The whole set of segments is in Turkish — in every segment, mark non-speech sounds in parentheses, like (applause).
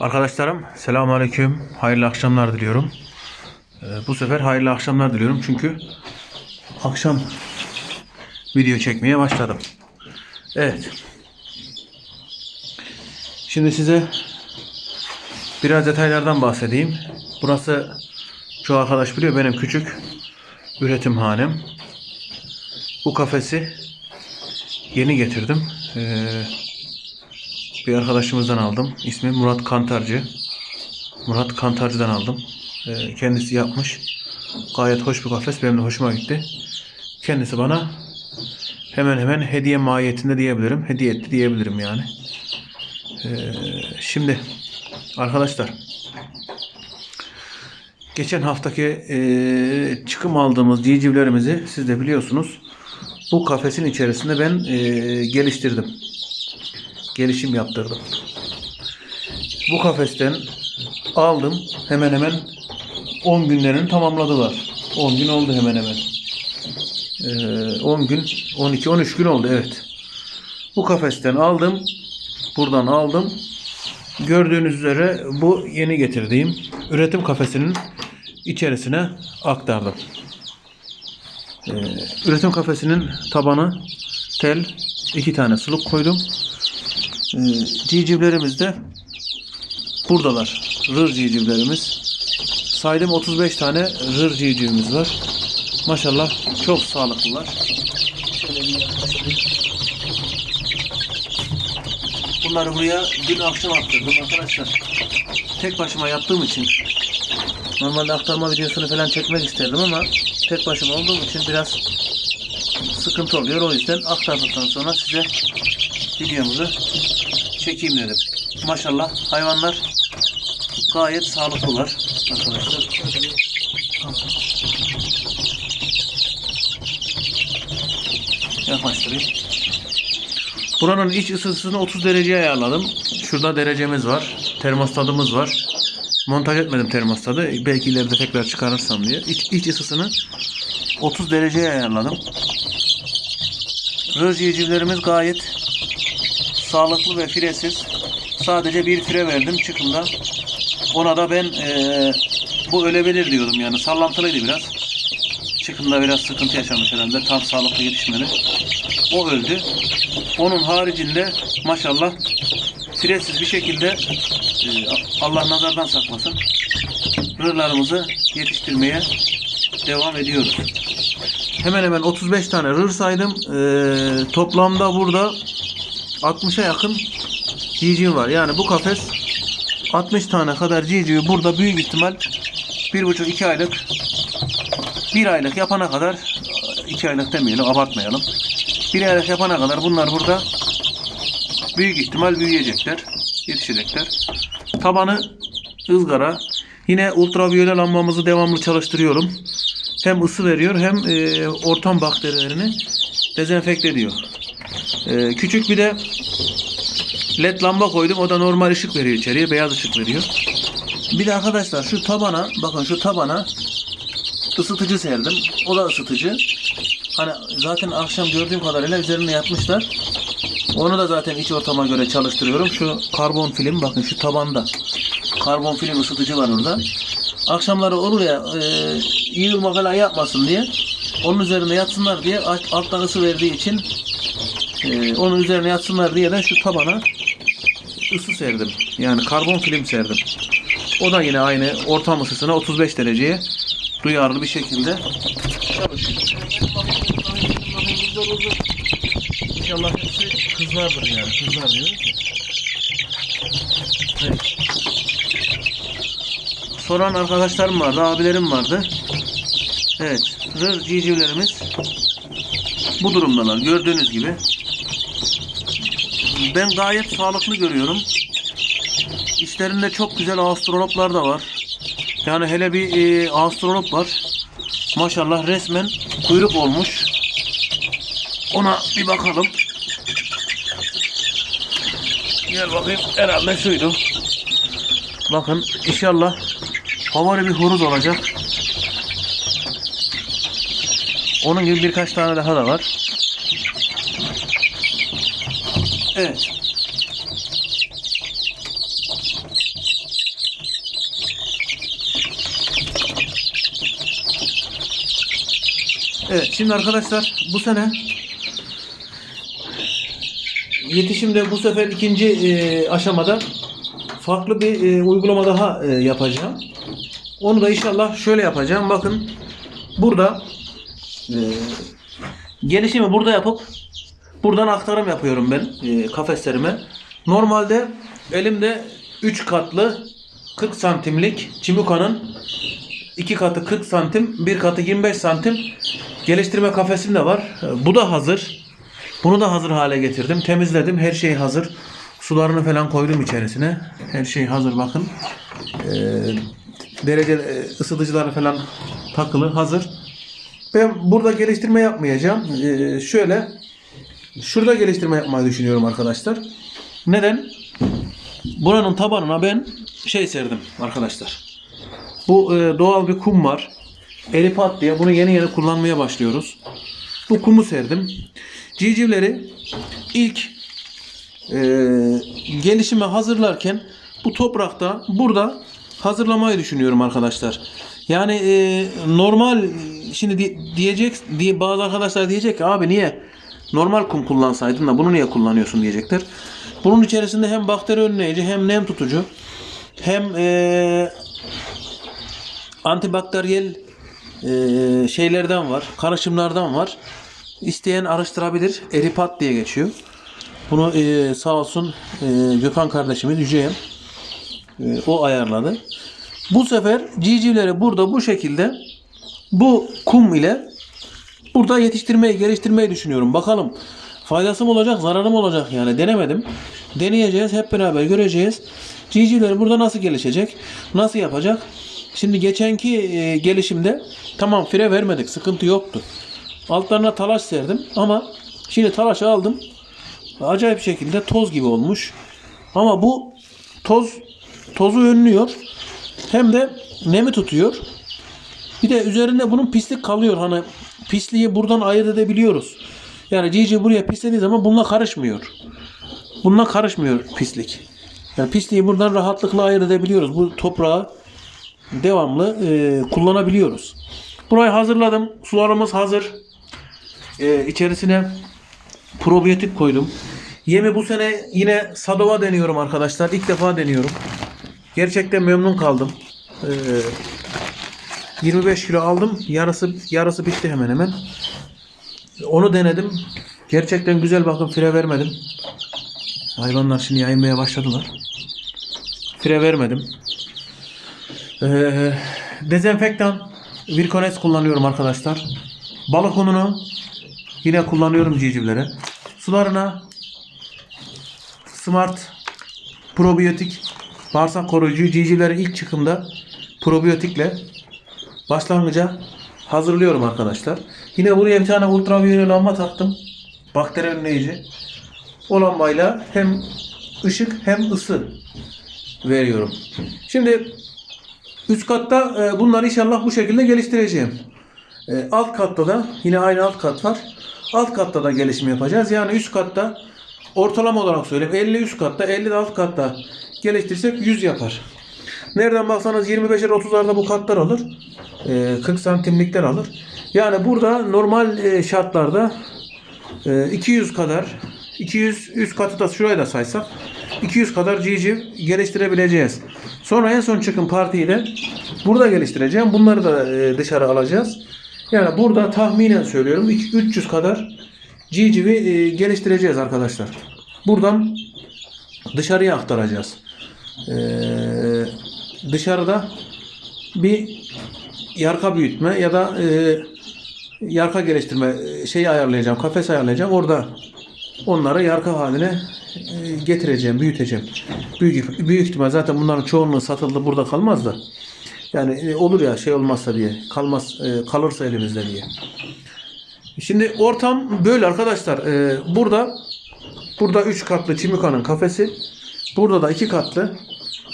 Arkadaşlarım selamünaleyküm. Hayırlı akşamlar diliyorum. Ee, bu sefer hayırlı akşamlar diliyorum çünkü akşam video çekmeye başladım. Evet. Şimdi size biraz detaylardan bahsedeyim. Burası çoğu arkadaş biliyor benim küçük üretim hanem. Bu kafesi yeni getirdim. Ee, bir arkadaşımızdan aldım. İsmi Murat Kantarcı. Murat Kantarcı'dan aldım. Ee, kendisi yapmış. Gayet hoş bir kafes. Benim de hoşuma gitti. Kendisi bana hemen hemen hediye mahiyetinde diyebilirim. Hediye etti diyebilirim yani. Ee, şimdi arkadaşlar geçen haftaki e, çıkım aldığımız civcivlerimizi siz de biliyorsunuz. Bu kafesin içerisinde ben e, geliştirdim gelişim yaptırdım. Bu kafesten aldım. Hemen hemen 10 günlerini tamamladılar. 10 gün oldu hemen hemen. Ee, 10 gün, 12-13 gün oldu evet. Bu kafesten aldım. Buradan aldım. Gördüğünüz üzere bu yeni getirdiğim üretim kafesinin içerisine aktardım. Ee, üretim kafesinin tabanı tel, iki tane suluk koydum. Ee, civcivlerimiz de buradalar. Rır civcivlerimiz. Saydım 35 tane rır civcivimiz var. Maşallah çok sağlıklılar. Bunları buraya dün akşam attırdım arkadaşlar. Tek başıma yaptığım için normalde aktarma videosunu falan çekmek isterdim ama tek başıma olduğum için biraz sıkıntı oluyor. O yüzden aktardıktan sonra size videomuzu çekeyim dedim. Maşallah hayvanlar gayet sağlıklılar arkadaşlar. Yaklaştırayım. Buranın iç ısısını 30 dereceye ayarladım. Şurada derecemiz var. Termostatımız var. Montaj etmedim termostatı. Belki ileride tekrar çıkarırsam diye. İç, iç ısısını 30 dereceye ayarladım. Röz yiyicilerimiz gayet sağlıklı ve firesiz. Sadece bir fire verdim çıkımda. Ona da ben eee, bu ölebilir diyordum yani sallantılıydı biraz. Çıkımda biraz sıkıntı yaşamış herhalde. Tam sağlıklı yetişmedi. O öldü. Onun haricinde maşallah firesiz bir şekilde eee, Allah nazardan saklasın. Rırlarımızı yetiştirmeye devam ediyoruz. Hemen hemen 35 tane rır saydım. Eee, toplamda burada 60'a yakın civciv var. Yani bu kafes 60 tane kadar civcivi burada büyük ihtimal 1,5-2 aylık 1 aylık yapana kadar 2 aylık demeyelim abartmayalım. 1 aylık yapana kadar bunlar burada büyük ihtimal büyüyecekler. Yetişecekler. Tabanı ızgara. Yine ultraviyole lambamızı devamlı çalıştırıyorum. Hem ısı veriyor hem e, ortam bakterilerini dezenfekte ediyor. E, küçük bir de led lamba koydum. O da normal ışık veriyor içeriye. Beyaz ışık veriyor. Bir de arkadaşlar şu tabana bakın şu tabana ısıtıcı serdim. O da ısıtıcı. Hani zaten akşam gördüğüm kadarıyla üzerine yapmışlar. Onu da zaten iç ortama göre çalıştırıyorum. Şu karbon film bakın şu tabanda. Karbon film ısıtıcı var orada. Akşamları olur ya e, yığılma falan yapmasın diye onun üzerine yatsınlar diye alt- alttan ısı verdiği için e, onun üzerine yatsınlar diye de şu tabana ısı serdim. Yani karbon film serdim. O da yine aynı ortam ısısına 35 dereceye duyarlı bir şekilde çalışıyor. İnşallah hepsi kızlardır yani. Kızlar diyoruz ya. Evet. Soran arkadaşlarım vardı, abilerim vardı. Evet, rır civcivlerimiz bu durumdalar. Gördüğünüz gibi. Ben gayet sağlıklı görüyorum. İçlerinde çok güzel astroloplar da var. Yani hele bir e, astrolop var. Maşallah resmen kuyruk olmuş. Ona bir bakalım. Gel bakayım. Herhalde şuydu. Bakın inşallah favori bir horoz olacak. Onun gibi birkaç tane daha da var. Evet. Evet şimdi arkadaşlar bu sene yetişimde bu sefer ikinci e, aşamada farklı bir e, uygulama daha e, yapacağım. Onu da inşallah şöyle yapacağım. Bakın burada e, gelişimi burada yapıp buradan aktarım yapıyorum ben e, kafeslerime. Normalde elimde 3 katlı 40 santimlik Çimuka'nın 2 katı 40 santim, 1 katı 25 santim geliştirme kafesim de var. E, Bu da hazır. Bunu da hazır hale getirdim. Temizledim. Her şey hazır. Sularını falan koydum içerisine. Her şey hazır bakın. Ee, derece e, ısıtıcıları falan takılı hazır. Ben burada geliştirme yapmayacağım. Ee, şöyle şurada geliştirme yapmayı düşünüyorum arkadaşlar. Neden? Buranın tabanına ben şey serdim arkadaşlar. Bu e, doğal bir kum var. Eripat diye bunu yeni yeni kullanmaya başlıyoruz. Bu kumu serdim. Civcivleri ilk e, gelişime hazırlarken bu toprakta burada hazırlamayı düşünüyorum arkadaşlar. Yani e, normal şimdi di- diyecek diye bazı arkadaşlar diyecek ki abi niye normal kum kullansaydın da bunu niye kullanıyorsun diyecekler. Bunun içerisinde hem bakteri önleyici hem nem tutucu hem e, antibakteriyel e, şeylerden var, karışımlardan var. İsteyen araştırabilir. Eripat diye geçiyor. Bunu e, sağ olsun e, Gökhan kardeşimiz Yüce'ye e, o ayarladı. Bu sefer civcivleri burada bu şekilde bu kum ile burada yetiştirmeyi, geliştirmeyi düşünüyorum. Bakalım faydası mı olacak, zararı mı olacak yani denemedim. Deneyeceğiz, hep beraber göreceğiz. Civcivler burada nasıl gelişecek, nasıl yapacak? Şimdi geçenki e, gelişimde tamam fire vermedik, sıkıntı yoktu. Altlarına talaş serdim ama şimdi talaşı aldım. Acayip şekilde toz gibi olmuş. Ama bu toz tozu önlüyor. Hem de nemi tutuyor. Bir de üzerinde bunun pislik kalıyor. Hani pisliği buradan ayırt edebiliyoruz. Yani cici buraya pislediği zaman bununla karışmıyor. Bununla karışmıyor pislik. Yani pisliği buradan rahatlıkla ayırt edebiliyoruz. Bu toprağı devamlı e, kullanabiliyoruz. Burayı hazırladım. Sularımız hazır. E, içerisine probiyotik koydum. Yemi bu sene yine Sadova deniyorum arkadaşlar. İlk defa deniyorum. Gerçekten memnun kaldım. Ee, 25 kilo aldım. Yarısı yarısı bitti hemen hemen. Onu denedim. Gerçekten güzel bakın fire vermedim. Hayvanlar şimdi yayılmaya başladılar. Fire vermedim. Ee, dezenfektan Virkones kullanıyorum arkadaşlar. Balık ununu yine kullanıyorum civcivlere. Sularına Smart probiyotik bağırsak koruyucu civcivleri ilk çıkımda probiyotikle başlangıca hazırlıyorum arkadaşlar. Yine buraya bir tane ultraviyole lamba taktım. Bakteri önleyici. O lambayla hem ışık hem ısı veriyorum. Şimdi üst katta e, bunları inşallah bu şekilde geliştireceğim. E, alt katta da yine aynı alt kat var. Alt katta da gelişim yapacağız. Yani üst katta ortalama olarak söyleyeyim 50 üst katta 50 de alt katta geliştirsek 100 yapar. Nereden baksanız 25'er 30'larda bu katlar alır. E, 40 santimlikler alır. Yani burada normal e, şartlarda e, 200 kadar 200 üst katı da şuraya da saysak 200 kadar civciv geliştirebileceğiz. Sonra en son çıkın partiyi de burada geliştireceğim. Bunları da e, dışarı alacağız. Yani burada tahminen söylüyorum 300 kadar civcivi e, geliştireceğiz arkadaşlar. Buradan dışarıya aktaracağız. Ee, dışarıda bir yarka büyütme ya da e, yarka geliştirme e, şeyi ayarlayacağım, kafes ayarlayacağım. Orada onları yarka haline e, getireceğim, büyüteceğim. Büyük, büyük ihtimal zaten bunların çoğunluğu satıldı burada kalmaz da. Yani e, olur ya şey olmazsa diye, kalmaz kalırsa elimizde diye. Şimdi ortam böyle arkadaşlar. Burada burada 3 katlı Çimika'nın kafesi. Burada da 2 katlı.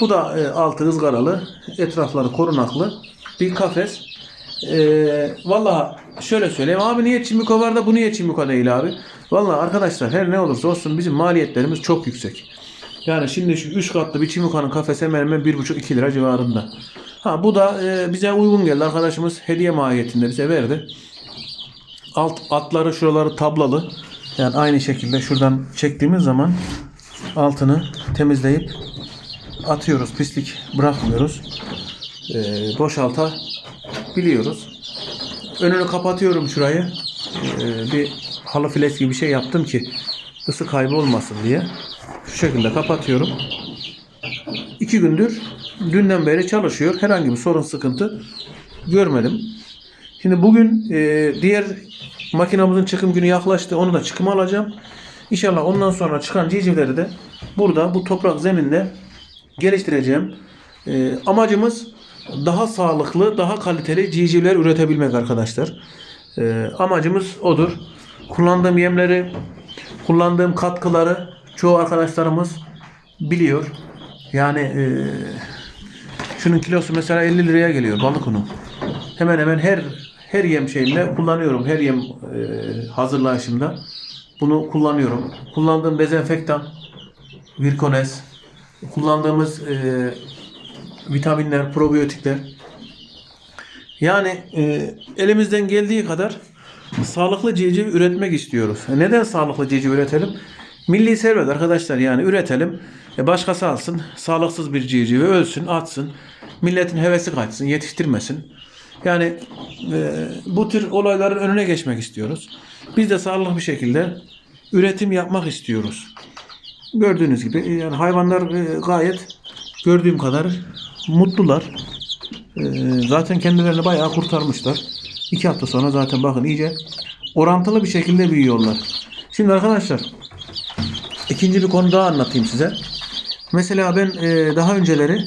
Bu da e, altı ızgaralı. Etrafları korunaklı bir kafes. Ee, Valla şöyle söyleyeyim. Abi niye Çimika var da bu niye Çimika değil abi? Valla arkadaşlar her ne olursa olsun bizim maliyetlerimiz çok yüksek. Yani şimdi şu 3 katlı bir Çimika'nın kafesi hemen hemen 1,5-2 lira civarında. Ha bu da e, bize uygun geldi. Arkadaşımız hediye mahiyetinde bize verdi. alt atları şuraları tablalı. Yani aynı şekilde şuradan çektiğimiz zaman altını temizleyip atıyoruz. Pislik bırakmıyoruz. Ee, boşalta biliyoruz. Önünü kapatıyorum şurayı. Ee, bir halı files gibi bir şey yaptım ki ısı kaybı olmasın diye. Şu şekilde kapatıyorum. İki gündür dünden beri çalışıyor. Herhangi bir sorun sıkıntı görmedim. Şimdi bugün e, diğer makinamızın çıkım günü yaklaştı. Onu da çıkıma alacağım. İnşallah ondan sonra çıkan civcivleri de burada bu toprak zeminde geliştireceğim. E, amacımız daha sağlıklı, daha kaliteli civcivler üretebilmek arkadaşlar. E, amacımız odur. Kullandığım yemleri, kullandığım katkıları çoğu arkadaşlarımız biliyor. Yani e, şunun kilosu mesela 50 liraya geliyor balık unu. Hemen hemen her her yem şeyimde kullanıyorum. Her yem e, hazırlayışımda bunu kullanıyorum. Kullandığım dezenfektan, Virkones, kullandığımız e, vitaminler, probiyotikler. Yani e, elimizden geldiği kadar sağlıklı civciv üretmek istiyoruz. E, Neden sağlıklı civciv üretelim? Milli servet arkadaşlar yani üretelim. E başkası alsın. Sağlıksız bir civcivi ölsün, atsın. Milletin hevesi kaçsın, yetiştirmesin. Yani e, bu tür olayların önüne geçmek istiyoruz. Biz de sağlıklı bir şekilde üretim yapmak istiyoruz. Gördüğünüz gibi e, yani hayvanlar e, gayet gördüğüm kadar mutlular. E, zaten kendilerini bayağı kurtarmışlar. İki hafta sonra zaten bakın iyice orantılı bir şekilde büyüyorlar. Şimdi arkadaşlar ikinci bir konu daha anlatayım size. Mesela ben daha önceleri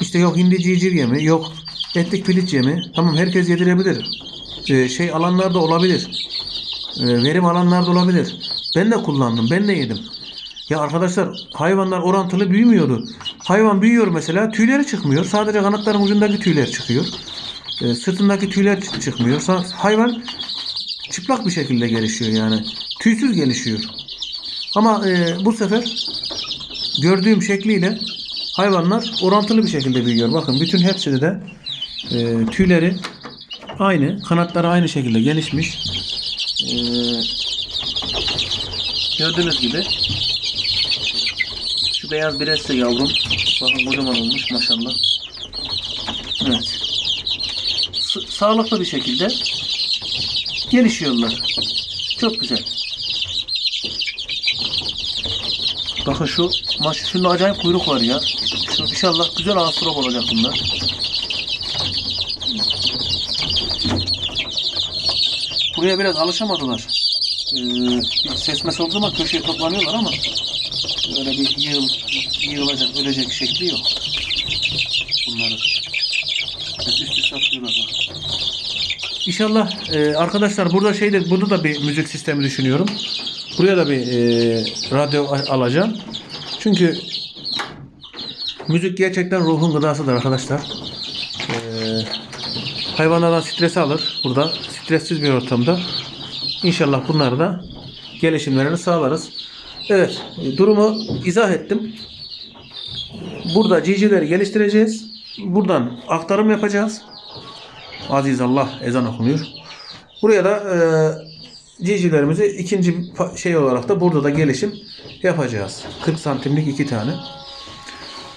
işte yok hindi civciv yemi, yok etlik piliç yemi. Tamam herkes yedirebilir. Şey alanlar da olabilir. Verim alanlar da olabilir. Ben de kullandım, ben de yedim. Ya arkadaşlar hayvanlar orantılı büyümüyordu. Hayvan büyüyor mesela tüyleri çıkmıyor. Sadece kanatların ucundaki tüyler çıkıyor. E, sırtındaki tüyler çı- çıkmıyor. Hayvan çıplak bir şekilde gelişiyor yani. Tüysüz gelişiyor. Ama e, bu sefer gördüğüm şekliyle hayvanlar orantılı bir şekilde büyüyor. Bakın bütün hepsinde de e, tüyleri aynı, kanatları aynı şekilde gelişmiş. E, gördüğünüz gibi beyaz bir ise yavrum. Bakın kocaman olmuş maşallah. Evet. S- sağlıklı bir şekilde gelişiyorlar. Çok güzel. Bakın şu maş şunda acayip kuyruk var ya. Şu inşallah güzel astrop olacak bunlar. Buraya biraz alışamadılar. Ee, bir ses mes olduğu zaman köşeye toplanıyorlar ama öyle bir yığıl, yığılacak, ölecek şekli yok. Bunları. Evet, üst üste atlıyorlar bak. İnşallah e, arkadaşlar burada şeyde burada da bir müzik sistemi düşünüyorum. Buraya da bir e, radyo alacağım. Çünkü müzik gerçekten ruhun gıdasıdır arkadaşlar. E, hayvanlardan stresi alır burada. Stressiz bir ortamda. İnşallah bunları da gelişimlerini sağlarız. Evet, durumu izah ettim. Burada civcivleri geliştireceğiz. Buradan aktarım yapacağız. Aziz Allah ezan okunuyor. Buraya da e, civcivlerimizi ikinci şey olarak da burada da gelişim yapacağız. 40 santimlik iki tane.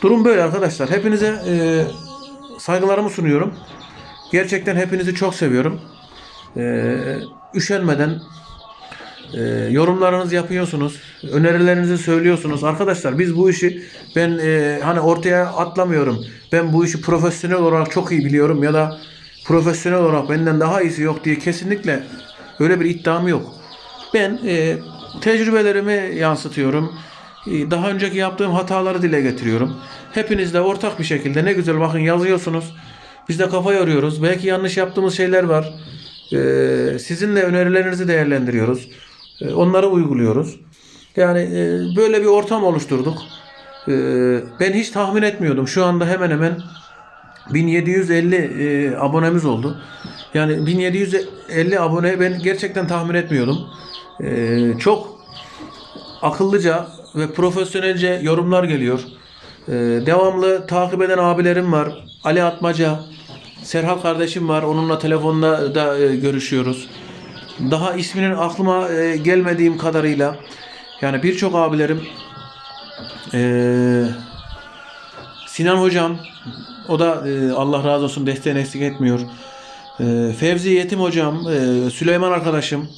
Durum böyle arkadaşlar. Hepinize e, saygılarımı sunuyorum. Gerçekten hepinizi çok seviyorum. E, üşenmeden e, yorumlarınızı yapıyorsunuz. Önerilerinizi söylüyorsunuz. Arkadaşlar biz bu işi ben e, hani ortaya atlamıyorum. Ben bu işi profesyonel olarak çok iyi biliyorum ya da profesyonel olarak benden daha iyisi yok diye kesinlikle öyle bir iddiam yok. Ben e, tecrübelerimi yansıtıyorum. E, daha önceki yaptığım hataları dile getiriyorum. Hepiniz de ortak bir şekilde ne güzel bakın yazıyorsunuz. Biz de kafa yoruyoruz. Belki yanlış yaptığımız şeyler var. E, sizinle önerilerinizi değerlendiriyoruz. E, onları uyguluyoruz. Yani e, böyle bir ortam oluşturduk. E, ben hiç tahmin etmiyordum. Şu anda hemen hemen 1750 e, abonemiz oldu. Yani 1750 abone ben gerçekten tahmin etmiyordum. Çok akıllıca ve profesyonelce yorumlar geliyor. Devamlı takip eden abilerim var. Ali Atmaca, Serhat kardeşim var. Onunla telefonda da görüşüyoruz. Daha isminin aklıma e, gelmediğim kadarıyla yani birçok abilerim e, Sinan hocam o da e, Allah razı olsun desteğini eksik etmiyor. E, Fevzi Yetim hocam, e, Süleyman arkadaşım.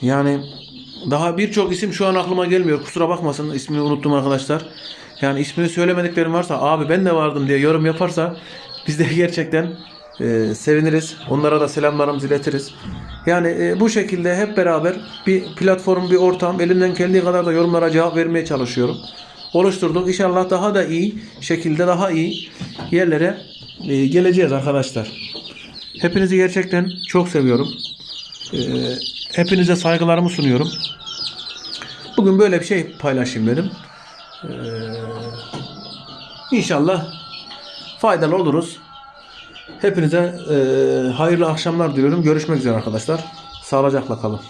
Yani daha birçok isim şu an aklıma gelmiyor. Kusura bakmasın ismini unuttum arkadaşlar. Yani ismini söylemediklerim varsa abi ben de vardım diye yorum yaparsa biz de (laughs) gerçekten e, seviniriz. Onlara da selamlarımızı iletiriz. Yani e, bu şekilde hep beraber bir platform, bir ortam elimden geldiği kadar da yorumlara cevap vermeye çalışıyorum. Oluşturduk. İnşallah daha da iyi şekilde daha iyi yerlere e, geleceğiz arkadaşlar. Hepinizi gerçekten çok seviyorum. E, hepinize saygılarımı sunuyorum. Bugün böyle bir şey paylaşayım dedim. Ee, inşallah faydalı oluruz. Hepinize e, hayırlı akşamlar diliyorum. Görüşmek üzere arkadaşlar. Sağlıcakla kalın.